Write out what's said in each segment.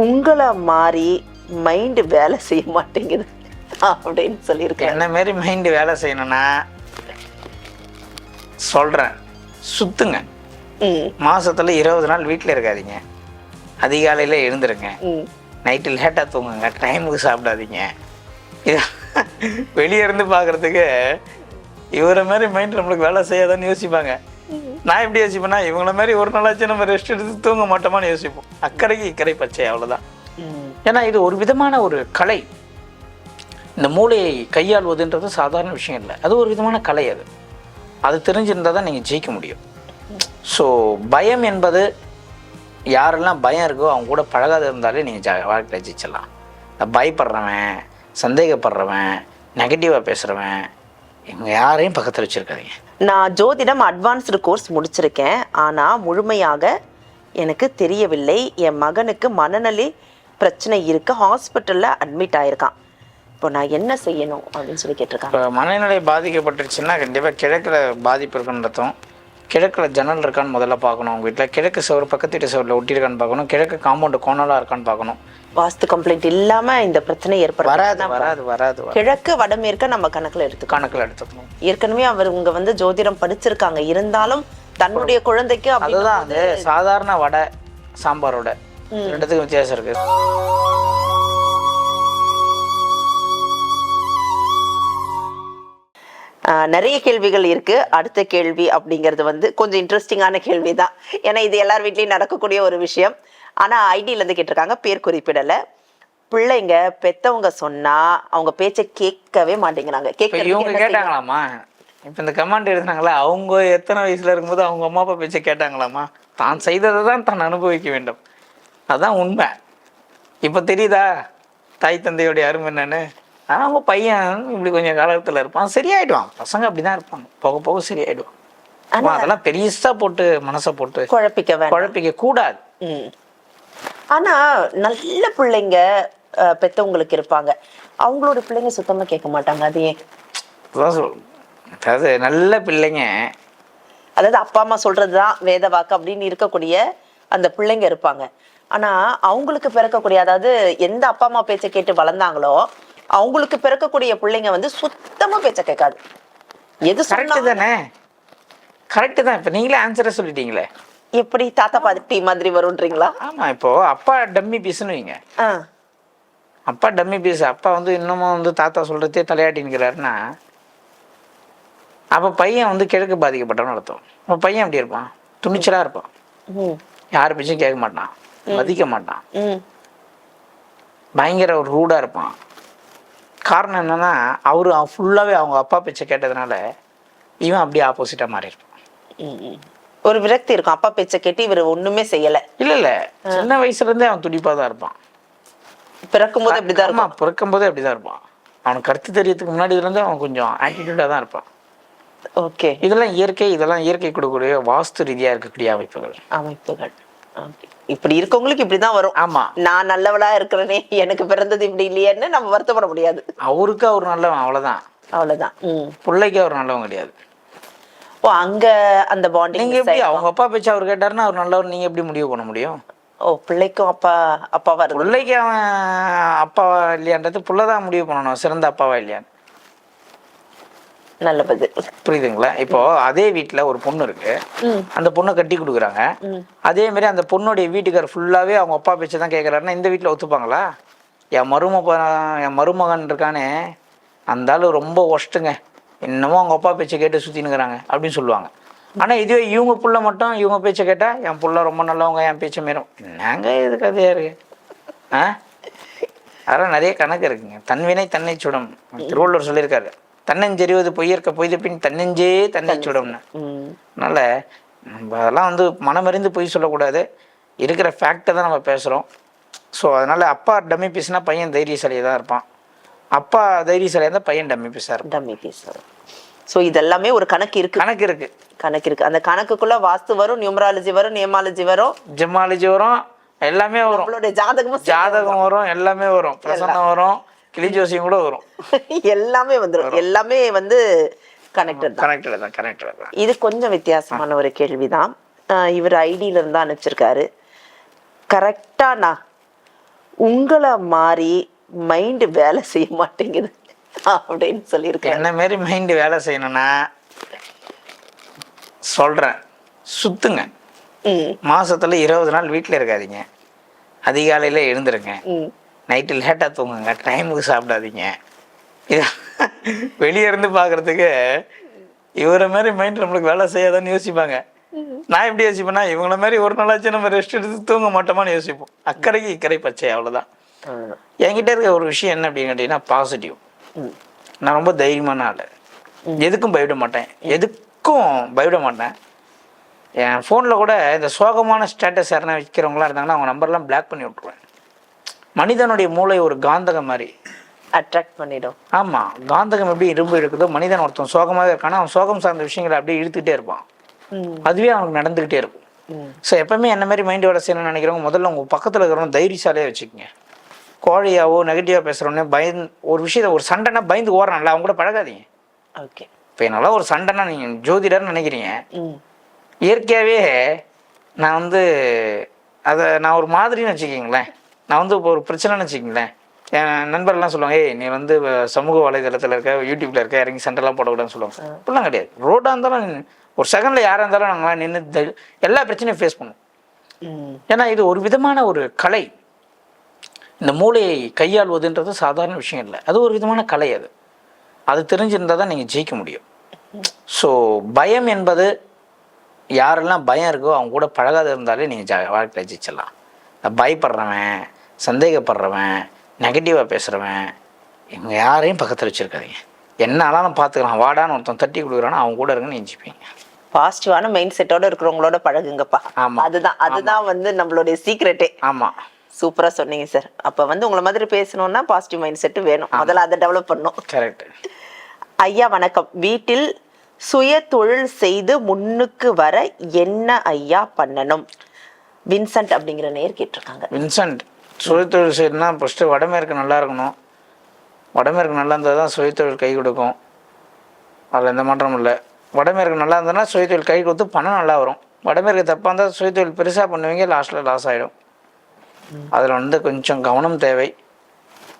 உங்களை மாறி மைண்டு வேலை செய்ய மாட்டேங்குது அப்படின்னு சொல்லியிருக்கேன் என்ன மாரி மைண்டு வேலை செய்யணும்னா சொல்கிறேன் சுத்துங்க. ம். மாசத்துல இருபது நாள் வீட்டில் இருக்காதீங்க. அதிகாலையில் எழுந்துருங்க. ம். நைட்டு லேட்டாக தூங்குங்க. டைமுக்கு சாப்பிடாதீங்க. இது வெளியே இருந்து பார்க்குறதுக்கு இவரை மாதிரி மைண்ட் நம்மளுக்கு வேலை செய்யாதான்னு யோசிப்பாங்க. நான் எப்படி யோசிப்பேன்னா இவங்கள மாதிரி ஒரு நாளாச்சும் நம்ம ரெஸ்ட் எடுத்து தூங்க மாட்டோமான்னு யோசிப்போம். அக்கறைக்கு இக்கறை பச்சை அவ்வளோதான் ஏன்னா இது ஒரு விதமான ஒரு கலை. இந்த மூளையை கையாள்வதுன்றது சாதாரண விஷயம் இல்லை. அது ஒரு விதமான கலை அது. அது தெரிஞ்சிருந்தால் தான் நீங்கள் ஜெயிக்க முடியும். ஸோ பயம் என்பது யாரெல்லாம் பயம் இருக்கோ அவங்க கூட பழகாத இருந்தாலே நீங்கள் ஜா வாழ்க்கையில் ஜெயிச்சிடலாம். பயப்படுறவன் சந்தேகப்படுறவன் நெகட்டிவாக பேசுகிறவன் இவங்க யாரையும் பக்கத்தில் வச்சுருக்காதீங்க. நான் ஜோதிடம் அட்வான்ஸ்டு கோர்ஸ் முடிச்சிருக்கேன். ஆனால் முழுமையாக எனக்கு தெரியவில்லை. என் மகனுக்கு மனநலி பிரச்சனை இருக்கு. ஹாஸ்பிட்டலில் அட்மிட் ஆயிருக்கான். இப்போ நான் என்ன செய்யணும் அப்படின்னு சொல்லி கேட்டிருக்காங்க. இப்போ மனநிலை பாதிக்கப்பட்டுருச்சுன்னா கண்டிப்பாக கிழக்கில் பாதிப்பு இருக்குன்னு அர்த்தம். கிழக்கில் ஜன்னல் இருக்கான்னு முதல்ல பார்க்கணும் உங்கள் வீட்டில் கிழக்கு சவர் பக்கத்து வீட்டு சவரில் ஒட்டியிருக்கான்னு பார்க்கணும். கிழக்கு காம்பவுண்டு கோணலாக இருக்கான்னு பார்க்கணும். வாஸ்து கம்ப்ளைண்ட் இல்லாம இந்த பிரச்சனை ஏற்படும் வராது வராது வராது. கிழக்கு வடமேற்க நம்ம கணக்குல எடுத்துக்கணும். கணக்கில் எடுத்துக்கணும். ஏற்கனவே அவர் உங்க வந்து ஜோதிடம் படிச்சிருக்காங்க. இருந்தாலும் தன்னுடைய குழந்தைக்கு அதுதான் சாதாரண வடை சாம்பாரோட. ரெண்டுத்துக்கும் வித்தியாசம் இருக்கு. நிறைய கேள்விகள் இருக்கு. அடுத்த கேள்வி அப்படிங்கிறது வந்து கொஞ்சம் இன்ட்ரெஸ்டிங்கான கேள்வி தான் ஏன்னா இது எல்லார் வீட்லயும் நடக்கக்கூடிய ஒரு விஷயம். ஆனா ஐடியில இருந்து கேட்டிருக்காங்க பேர் குறிப்பிடல. பிள்ளைங்க பெத்தவங்க சொன்னா அவங்க பேச்சை கேட்கவே மாட்டேங்கிறாங்க. இவங்க செய்யணும்? கேட்டாங்களாமா இப்போ இந்த கமாண்ட் எழுதுனாங்களா? அவங்க எத்தனை வயசுல இருக்கும்போது அவங்க அம்மா அப்பா பேச்சை கேட்டாங்களாமா தான் செய்ததை தான் தான் அனுபவிக்க வேண்டும். அதான் உண்மை. இப்போ தெரியுதா? தாய் தந்தையோடைய அருமை என்னன்னு? ஆனால் அவங்க பையன் இப்படி கொஞ்சம் காலத்தில் இருப்பான் சரியாயிடுவான். பசங்க அப்படி தான் இருப்பாங்க. போக போக சரியாயிடுவான். அதெல்லாம் பெரியசா போட்டு மனசை போட்டு குழப்பிக்க குழப்பிக்க கூடாது. ஆனா நல்ல பிள்ளைங்க பெத்தவங்களுக்கு இருப்பாங்க. அவங்களோட பிள்ளைங்க சுத்தமா கேட்க மாட்டாங்க. அது ஏன்? அதாவது நல்ல பிள்ளைங்க அதாவது அப்பா அம்மா சொல்றதுதான் வேத வாக்கு அப்படின்னு இருக்கக்கூடிய அந்த பிள்ளைங்க இருப்பாங்க. ஆனா அவங்களுக்கு பிறக்கக்கூடிய அதாவது எந்த அப்பா அம்மா பேச்சை கேட்டு வளர்ந்தாங்களோ அவங்களுக்கு பிறக்கக்கூடிய பிள்ளைங்க வந்து சுத்தமா பேச்ச கேட்காது. எது கரெக்டு தானே? கரெக்டு தான். இப்போ நீங்களே ஆன்சரை சொல்லிட்டீங்களே? எப்படி தாத்தா பாட்டி மாதிரி வரும்ன்றீங்களா? ஆமா இப்போ அப்பா டம்மி பீஸ்னு வைங்க. அப்பா டம்மி பீஸ் அப்பா வந்து இன்னமும் வந்து தாத்தா சொல்றதே தலையாட்டி நிற்கிறாருன்னா அப்போ பையன் வந்து கிழக்கு பாதிக்கப்பட்டவன் அர்த்தம். அப்போ பையன் எப்படி இருப்பான்? துணிச்சலா இருப்பான். யார் பேச்சும் கேட்க மாட்டான். மதிக்க மாட்டான். பயங்கர ஒரு ரூடா இருப்பான். காரணம் என்னன்னா அவரு ஃபுல்லாவே அவங்க அப்பா பேச்சை கேட்டதுனால இவன் அப்படியே ஆப்போசிட்டா மாறி இருப்பான் ம், ம். ஒரு விரக்தி இருக்கும். அப்பா பேச்சை கேட்டு இவர் ஒண்ணுமே செய்யல. இல்ல இல்ல. சின்ன வயசுல இருந்தே அவன் துடிப்பா தான் இருப்பான். பிறக்கும் போது இப்படிதான் ஆமா இருக்கும்? பிறக்கும் போதே அப்படிதான் இருப்பான். அவனுக்கு கருத்து தெரியறதுக்கு முன்னாடி இருந்து அவன் கொஞ்சம் ஆட்டிடியூடா தான் இருப்பான். ஓகே. இதெல்லாம் இயற்கை இதெல்லாம் இயற்கை கொடுக்கக்கூடிய வாஸ்து ரீதியா இருக்கக்கூடிய அமைப்புகள். அமைப்புகள். இப்படி இருக்கவங்களுக்கு இப்படிதான் வரும். ஆமா. நான் நல்லவளா இருக்கிறேனே எனக்கு பிறந்தது இப்படி இல்லையேன்னு நம்ம வருத்தப்பட முடியாது. அவருக்கு அவர் நல்லவன் அவ்வளவுதான். அவ்வளவுதான். ம். பிள்ளைக்கு அவர் நல்லவன் கிடையாது. ஓ அங்க அந்த பாண்டிங் நீங்க எப்படி அவங்க அப்பா பேச்சு அவர் கேட்டாருன்னா அவர் நல்லவர் நீங்க எப்படி முடிவு பண்ண முடியும்? ஓ பிள்ளைக்கும் அப்பா அப்பாவா பிள்ளைக்கு அவன் அப்பாவா இல்லையான்றது புள்ள தான் முடிவு பண்ணணும் சிறந்த அப்பாவா இல்லையான்னு. நல்ல பதில் புரியுதுங்களா? இப்போ அதே வீட்ல ஒரு பொண்ணு இருக்கு. அந்த பொண்ணை கட்டி கொடுக்குறாங்க. அதே மாதிரி அந்த பொண்ணுடைய வீட்டுக்கார் ஃபுல்லாவே அவங்க அப்பா பேச்சு தான் கேட்குறாருன்னா இந்த வீட்டில் ஒத்துப்பாங்களா? என் மரும ப- என் மருமகன் இருக்கானே அந்த ஆளு ரொம்ப ஒஸ்ட்டுங்க இன்னமும் அவங்க அப்பா பேச்சை கேட்டு சுற்றினுக்கிறாங்க அப்படின்னு சொல்லுவாங்க. ஆனா இதுவே இவங்க புள்ள மட்டும் இவங்க பேச்சை கேட்டா என் புள்ள ரொம்ப நல்லவங்க என் பேச்சை மீறும். என்னங்க இது கதையா இருக்கு? ஆ? அதெல்லாம் நிறைய கணக்கு இருக்குங்க. தன்வினை தன்னை சுடும். திருவள்ளுவர் சொல்லியிருக்காரு. தன்னஞ்செறிவது பொய்யற்க பொய்த பின் தன்னெஞ்சே தன்னை சுடும்னு. அதனால நம்ம அதெல்லாம் வந்து மனமறிந்து பொய் சொல்லக்கூடாது. இருக்கிற ஃபேக்டை தான் நம்ம பேசுகிறோம் ஸோ அதனால அப்பா டம்மி பீஸ்னா பையன் தைரியசாலியாக தான் இருப்பான். அப்பா தைரியசாலியாக இருந்தால் பையன் டம்மி பீஸாக இருப்பான். டம்மி பீஸ் ஸோ இதெல்லாமே ஒரு கணக்கு இருக்கு. கணக்கு இருக்கு. கணக்கு இருக்கு. அந்த கணக்குக்குள்ள வாஸ்து வரும் நியூமராலஜி வரும் நியமாலஜி வரும். ஜெமாலஜி வரும் எல்லாமே வரும். ஜாதகமும் ஜாதகம் வரும். எல்லாமே வரும். பிரசன்னம் வரும். கிளி ஜோசியம் கூட வரும். எல்லாமே வந்துரும். எல்லாமே வந்து கனெக்டட் தான். கனெக்டட் தான் கனெக்டட் தான். இது கொஞ்சம் வித்தியாசமான ஒரு கேள்விதான். ஆஹ் இவர் ஐடியில இருந்து அனுப்பிச்சிருக்காரு. கரெக்டா நான் உங்களை மாறி மைண்ட் வேலை செய்ய மாட்டேங்குது அப்படின்னு சொல்லியிருக்கேன் என்ன மாரி மைண்டு வேலை செய்யணும்னா சொல்கிறேன் சுத்துங்க. மாசத்துல இருபது நாள் வீட்டில் இருக்காதீங்க. அதிகாலையில் எழுந்துருங்க. நைட்டு லேட்டாக தூங்குங்க டைமுக்கு சாப்பிடாதீங்க. இது வெளியே இருந்து பார்க்கறதுக்கு இவரை மாதிரி மைண்ட் நம்மளுக்கு வேலை செய்யாதான்னு யோசிப்பாங்க. நான் எப்படி யோசிப்பேன்னா இவங்கள மாதிரி ஒரு நாளாச்சும் நம்ம ரெஸ்ட் எடுத்து தூங்க மாட்டோமான்னு யோசிப்போம். அக்கறைக்கு இக்கறை பச்சை அவ்வளோதான் என்கிட்ட இருக்க ஒரு விஷயம் என்ன அப்படின்னு கேட்டிங்கன்னா பாசிட்டிவ் நான் ரொம்ப தைரியமான ஆள். எதுக்கும் பயப்பட மாட்டேன். எதுக்கும் பயப்பட மாட்டேன். என் ஃபோனில் கூட இந்த சோகமான ஸ்டேட்டஸ் யாருன்னா வைக்கிறவங்களாம் இருந்தாங்கன்னா அவங்க நம்பர்லாம் பிளாக் பண்ணி விட்ருவேன் மனிதனுடைய மூளை ஒரு காந்தகம் மாதிரி. அட்ராக்ட் பண்ணிடும். ஆமாம் காந்தகம் எப்படி இரும்பு இழுக்குதோ மனிதன் ஒருத்தன் சோகமாக இருக்கானா அவன் சோகம் சார்ந்த விஷயங்களை அப்படியே இழுத்துக்கிட்டே இருப்பான். அதுவே அவனுக்கு நடந்துக்கிட்டே இருக்கும். ஸோ எப்பவுமே என்ன மாதிரி மைண்ட் வேலை செய்யணும்னு நினைக்கிறவங்க முதல்ல உங்கள் பக்கத்தில் இருக்கிறவங்க தைரியசாலியாக வச்சுக்கோங்க. கோழையாவோ நெகட்டிவாக பேசுகிறோன்னே பயந்து ஒரு விஷயத்த ஒரு சண்டைனா பயந்து ஓடுறான்ல அவங்க கூட பழகாதீங்க. ஓகே இப்போ என்னால் ஒரு சண்டைனா நீங்கள் ஜோதிடர்னு நினைக்கிறீங்க. இயற்கையாகவே நான் வந்து அதை நான் ஒரு மாதிரின்னு வச்சுக்கிங்களேன். நான் வந்து இப்போ ஒரு பிரச்சனைன்னு வச்சுக்கிங்களேன். என் நண்பர்லாம் சொல்லுவாங்க ஏய் நீ வந்து சமூக வலைதளத்தில் இருக்க யூடியூப்ல இருக்க இறங்கி சண்டைலாம் போடக்கூடாதுன்னு சொல்லுவாங்க. அப்படிலாம் கிடையாது. ரோடாக இருந்தாலும் ஒரு செகண்டில் யாராக இருந்தாலும் நாங்களாம் நின்று எல்லா பிரச்சனையும் ஃபேஸ் பண்ணுவோம். ஏன்னா இது ஒரு விதமான ஒரு கலை. இந்த மூளையை கையாள்வதுன்றது சாதாரண விஷயம் இல்லை. அது ஒரு விதமான கலை அது. அது தெரிஞ்சிருந்தால் தான் நீங்கள் ஜெயிக்க முடியும். ஸோ பயம் என்பது யாரெல்லாம் பயம் இருக்கோ அவங்க கூட பழகாத இருந்தாலே நீங்கள் ஜா வாழ்க்கையில் ஜெயிச்சிடலாம். பயப்படுறவன் சந்தேகப்படுறவன் நெகட்டிவாக பேசுகிறவன் இவங்க யாரையும் பக்கத்தில் வச்சுருக்காதீங்க. என்ன ஆனாலும் பார்த்துக்கலாம் வாடான்னு ஒருத்தன் தட்டி கொடுக்குறானா அவங்க கூட இருங்கன்னு நினச்சிப்பீங்க பாசிட்டிவான மைண்ட் செட்டோட இருக்கிறவங்களோட பழகுங்கப்பா. ஆமா. அதுதான். அதுதான் வந்து நம்மளுடைய சீக்ரெட்டே ஆமாம் சூப்பரா சொன்னீங்க சார் அப்ப வந்து உங்களை மாதிரி பேசணும்னா பாசிட்டிவ் மைண்ட் செட் வேணும் முதல்ல அதை டெவலப் பண்ணும். கரெக்ட் ஐயா வணக்கம். வீட்டில் சுய தொழில் செய்து முன்னுக்கு வர என்ன ஐயா பண்ணணும்? வின்சென்ட் அப்படிங்கிற நேர் கேட்டிருக்காங்க. வின்சென்ட் சுயதொழில் செய்யணும்னா ஃபஸ்ட்டு வடமேற்கு நல்லா இருக்கணும். வடமேற்கு நல்லா இருந்தால் தான் சுயதொழில் கை கொடுக்கும். அதில் எந்த மாற்றமும் இல்லை. வடமேற்கு நல்லா இருந்ததுன்னா சுயதொழில் கை கொடுத்து பணம் நல்லா வரும். வடமேற்கு தப்பாக இருந்தால் சுயதொழில் பெருசாக பண்ணுவீங்க லாஸ்ட்டில் லாஸ் ஆகிடும் அதில் வந்து கொஞ்சம் கவனம் தேவை.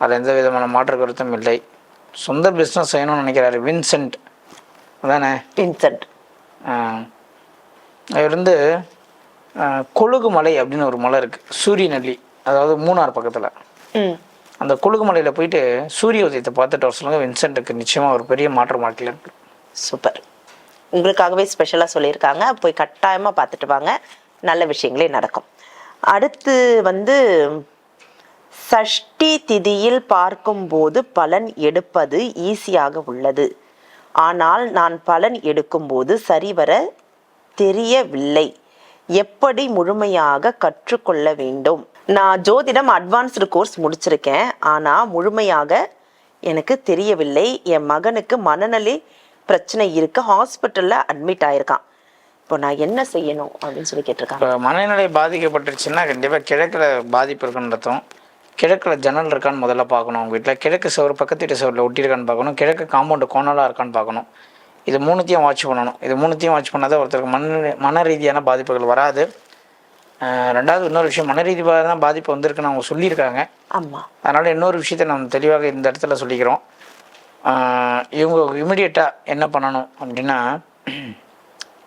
அதில் எந்த விதமான மாற்று கருத்தும் இல்லை. சொந்த பிஸ்னஸ் செய்யணும்னு நினைக்கிறாரு வின்சென்ட். அதானே? வின்சென்ட். அவர் வந்து கொழுகு மலை அப்படின்னு ஒரு மலை இருக்குது சூரியநல்லி அதாவது மூணார் பக்கத்தில். ம். அந்த கொழுகு மலையில் போயிட்டு சூரிய உதயத்தை பார்த்துட்டு வர சொல்லுங்க வின்சென்ட்டுக்கு நிச்சயமாக ஒரு பெரிய மாற்றம் வாழ்க்கையில் இருக்கு. சூப்பர். உங்களுக்காகவே ஸ்பெஷலாக சொல்லியிருக்காங்க. போய் கட்டாயமாக பார்த்துட்டு வாங்க. நல்ல விஷயங்களே நடக்கும். அடுத்து வந்து சஷ்டி திதியில் பார்க்கும்போது பலன் எடுப்பது ஈஸியாக உள்ளது. ஆனால் நான் பலன் எடுக்கும்போது சரிவர தெரியவில்லை. எப்படி முழுமையாக கற்றுக்கொள்ள வேண்டும்? நான் ஜோதிடம் அட்வான்ஸ்டு கோர்ஸ் முடிச்சிருக்கேன். ஆனால் முழுமையாக எனக்கு தெரியவில்லை. என் மகனுக்கு மனநலி பிரச்சனை இருக்கு. ஹாஸ்பிட்டலில் அட்மிட் ஆயிருக்கான். இப்போ நான் என்ன செய்யணும் அப்படின்னு சொல்லி கேட்டிருக்காங்க. இப்போ மனநிலை பாதிக்கப்பட்டுருச்சுன்னா கண்டிப்பாக கிழக்கில் பாதிப்பு இருக்குன்னு அர்த்தம். கிழக்கில் ஜன்னல் இருக்கான்னு முதல்ல பார்க்கணும் உங்கள் வீட்டில் கிழக்கு சவர் பக்கத்து வீட்டு சவரில் ஒட்டியிருக்கான்னு பார்க்கணும். கிழக்கு காம்பவுண்டு கோணலாக இருக்கான்னு பார்க்கணும். இது மூணுத்தையும் வாட்ச் பண்ணணும். இது மூணுத்தையும் வாட்ச் பண்ணாதான் ஒருத்தருக்கு மன மன ரீதியான பாதிப்புகள் வராது. ரெண்டாவது இன்னொரு விஷயம் மன ரீதியான பாதிப்பு வந்திருக்குன்னு அவங்க சொல்லியிருக்காங்க. ஆமா. அதனால் இன்னொரு விஷயத்தை நம்ம தெளிவாக இந்த இடத்துல சொல்லிக்கிறோம். இவங்க இமிடியேட்டாக என்ன பண்ணணும் அப்படின்னா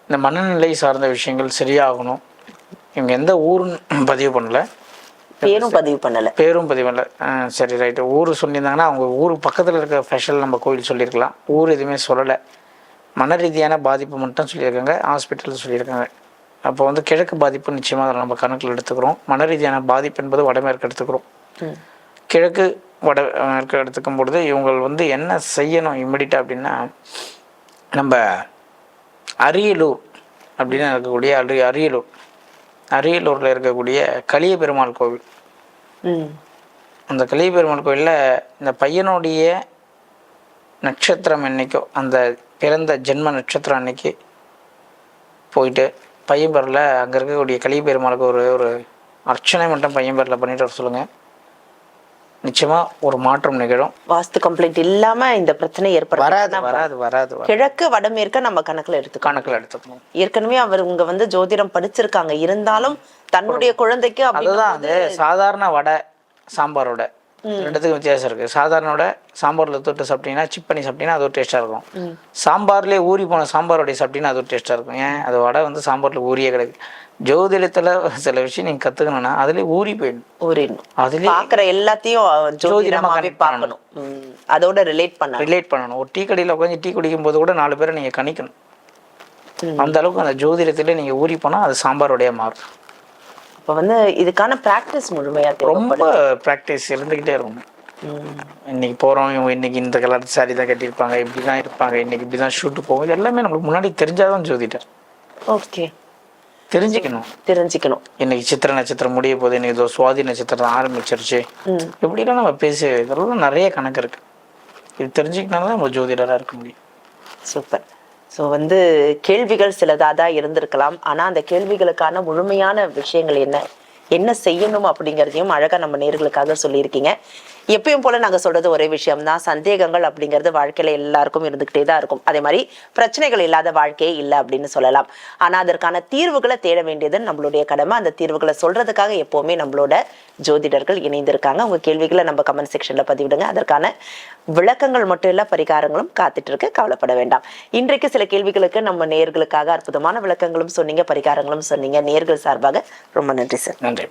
இந்த மனநிலை சார்ந்த விஷயங்கள் சரியாகணும். இவங்க எந்த ஊருன்னு பதிவு பண்ணல. பேரும் பதிவு பண்ணல. பேரும் பதிவு பண்ணல. சரி ரைட்டு. ஊர் சொல்லியிருந்தாங்கன்னா அவங்க ஊர் பக்கத்தில் இருக்க ஸ்பெஷல் நம்ம கோயில் சொல்லியிருக்கலாம். ஊர் எதுவுமே சொல்லலை. மன ரீதியான பாதிப்பு மட்டும் சொல்லியிருக்காங்க. ஹாஸ்பிட்டலில் சொல்லியிருக்காங்க. அப்போ வந்து கிழக்கு பாதிப்பு நிச்சயமாக அதை நம்ம கணக்கில் எடுத்துக்கிறோம். மன ரீதியான பாதிப்பு என்பது வடமேற்கு எடுத்துக்கிறோம். கிழக்கு வட மேற்கு எடுத்துக்கும் பொழுது இவங்க வந்து என்ன செய்யணும் இம்மிடியட்டாக அப்படின்னா நம்ம அரியலூர் அப்படின்னு இருக்கக்கூடிய அரி அரியலூர் அரியலூரில் இருக்கக்கூடிய கலிய பெருமாள் கோவில் அந்த கலிய பெருமாள் கோவிலில் இந்த பையனுடைய நட்சத்திரம் என்னைக்கோ அந்த பிறந்த ஜென்ம நட்சத்திரம் அன்னைக்கு போயிட்டு பையன் பேரில் அங்கே இருக்கக்கூடிய கலிய பெருமாளுக்கு ஒரு ஒரு அர்ச்சனை மட்டும் பையன் பேரில் பண்ணிட்டு வர சொல்லுங்கள் நிச்சயமாக ஒரு மாற்றம் நிகழும். வாஸ்து கம்ப்ளைண்ட் இல்லாம இந்த பிரச்சனை வராது ஏற்படாது வராது வராது வராது. கிழக்கு வடமேற்க நம்ம கணக்குல எடுத்துக்கணும். கணக்கில் எடுத்துக்கணும். ஏற்கனவே அவர் இங்க வந்து ஜோதிடம் படிச்சிருக்காங்க. இருந்தாலும் தன்னுடைய குழந்தைக்கு அதுதான் அது சாதாரண வடை சாம்பாரோட. ரெண்டுத்துக்கும் வித்தியாசம் இருக்குது சாதாரணோட சாம்பாரில் தொட்டு சாப்பிட்டீங்கன்னா சிப் பண்ணி சாப்பிட்டீங்கன்னா அது ஒரு டேஸ்ட்டாக இருக்கும். சாம்பார்லேயே ஊறி போன சாம்பாரோடைய சாப்பிட்டீங்கன்னா அது ஒரு டேஸ்ட்டாக இருக்கும். ஏன்? அது வடை வந்து சாம்பாரில் ஊறியே கிடக்கு ஜோதிடத்தில் சில விஷயம் நீங்கள் கற்றுக்கணுன்னா அதுலேயே ஊறி போயிடும் ஊறிடணும். அதுலேயே பாக்குற எல்லாத்தையும் connect பார்க்கணும். அதோட ரிலேட் பண்ணணும். ரிலேட் பண்ணணும். ஒரு டீ கடையில் உட்காந்து டீ குடிக்கும் போது கூட நாலு பேரை நீங்கள் கணிக்கணும். அந்த அளவுக்கு அந்த ஜோதிடத்தில் நீங்கள் ஊறி போனால் அது சாம்பாரோடைய மாறும். அப்ப வந்து இதுக்கான பிராக்டிஸ் முழுமையா ரொம்ப ப்ராக்டிஸ் இருந்துக்கிட்டே இருக்கும். இன்னைக்கு போகிறோம் இவங்க இன்னைக்கு இந்த கலர் சாரி தான் கட்டியிருப்பாங்க இப்படி தான் இருப்பாங்க இன்னைக்கு இப்படி தான் ஷூட்டு போகும். இது எல்லாமே நம்மளுக்கு முன்னாடி தெரிஞ்சாதான் ஜோதிடர். ஓகே தெரிஞ்சுக்கணும். தெரிஞ்சுக்கணும். இன்னைக்கு சித்திர நட்சத்திரம் முடிய போகுது இன்னைக்கு இதோ சுவாதி நட்சத்திரம் ஆரம்பிச்சிருச்சு. இப்படிலாம் நம்ம பேசி இதெல்லாம் நிறைய கணக்கு இருக்கு. இது தெரிஞ்சுக்கினா தான் நம்ம ஜோதிடராக இருக்க முடியும். சூப்பர் ஸோ வந்து கேள்விகள் சிலதாக தான் இருந்திருக்கலாம். ஆனால் அந்த கேள்விகளுக்கான முழுமையான விஷயங்கள் என்ன? என்ன செய்யணும் அப்படிங்கிறதையும் அழகாக நம்ம நேர்களுக்காக சொல்லியிருக்கீங்க. எப்பயும் போல நாங்கள் சொல்றது ஒரே விஷயம் தான் சந்தேகங்கள் அப்படிங்கிறது வாழ்க்கையில எல்லாருக்கும் இருந்துகிட்டே தான் இருக்கும். அதே மாதிரி பிரச்சனைகள் இல்லாத வாழ்க்கையே இல்லை அப்படின்னு சொல்லலாம். ஆனால் அதற்கான தீர்வுகளை தேட வேண்டியது நம்மளுடைய கடமை. அந்த தீர்வுகளை சொல்றதுக்காக எப்போவுமே நம்மளோட ஜோதிடர்கள் இணைந்திருக்காங்க. உங்க கேள்விகளை நம்ம கமெண்ட் செக்ஷன்ல பதிவிடுங்க. அதற்கான விளக்கங்கள் மட்டும் இல்ல பரிகாரங்களும் காத்துட்டு இருக்கு. கவலைப்பட வேண்டாம். இன்றைக்கு சில கேள்விகளுக்கு நம்ம நேர்களுக்காக அற்புதமான விளக்கங்களும் சொன்னீங்க பரிகாரங்களும் சொன்னீங்க. நேர்கள் சார்பாக ரொம்ப நன்றி சார். நன்றி